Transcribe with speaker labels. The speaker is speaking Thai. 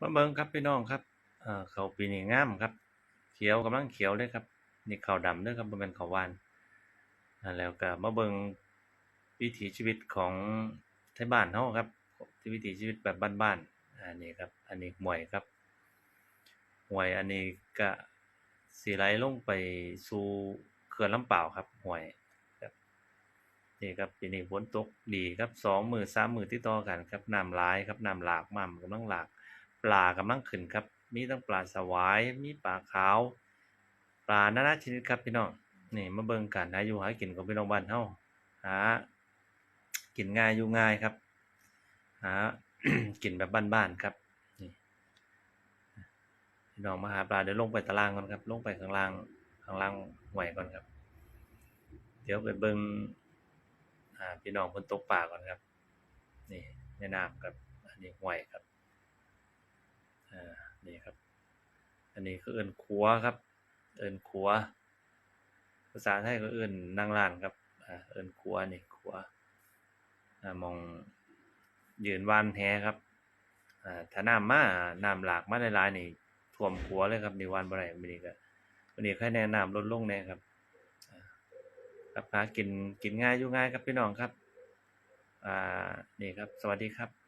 Speaker 1: มาเบิ่งครับพี่น้องครับเอ่อข้าวปีนี้งามครับ เขียวกำลังเขียวเลยครับ นี่ข้าวดำด้อครับบ่แม่นข้าววานอ่าแล้วก็มาเบิ่งวิถีชีวิตของไทบ้านเฮาครับที่วิถีชีวิตแบบบ้านๆอันนี้ครับ อันนี้หวยครับหวยอันนี้ก็สิไหลลงไปสู่เขื่อนลำปาครับหวยครับนี่ครับปีนี้ฝนตกดีครับสองมือสามมือติดต่อกันครับน้ำหลายครับน้ำหลากม่ำกำลังหลาก ปลากำลังขึ้นครับ มีทั้งปลาสวาย มีปลาขาว ปลานานาชนิดครับพี่น้อง นี่มาเบิ่งการหาอยู่หากินของพี่น้องบ้านเฮาหากินง่ายอยู่ง่ายครับ หากินแบบบ้านๆครับนี่พี่น้องมาหาปลาเดี๋ยวลงไปตารางก่อนครับ ลงไปข้างล่างข้างล่างห้วยก่อนครับ เดี๋ยวไปเบิ่งพี่น้องเพิ่นตกปลาก่อนครับ นี่แม่น้ำครับอันนี้ห้วยครับ นี่ครับ อันนี้คือเอิ้นขัวครับ เอิ้นขัว ภาษาไทยก็เอิ้นนั่งร้านครับอเอิ้นขัวนี่ขัวอมองยืนวานแหครับอ่าถ้าน้ำมาน้ำหลากมาหลายๆนี่ท่วมขัวเลยครับนี่ว่านบ่ได้มื้อนี้ก็มื้อนี้ใครแนะนำลดลงแน่ครับอ่าครับหากินกินง่ายอยู่ง่ายครับพี่น้องครับ อ่า นี่ครับ สวัสดีครับ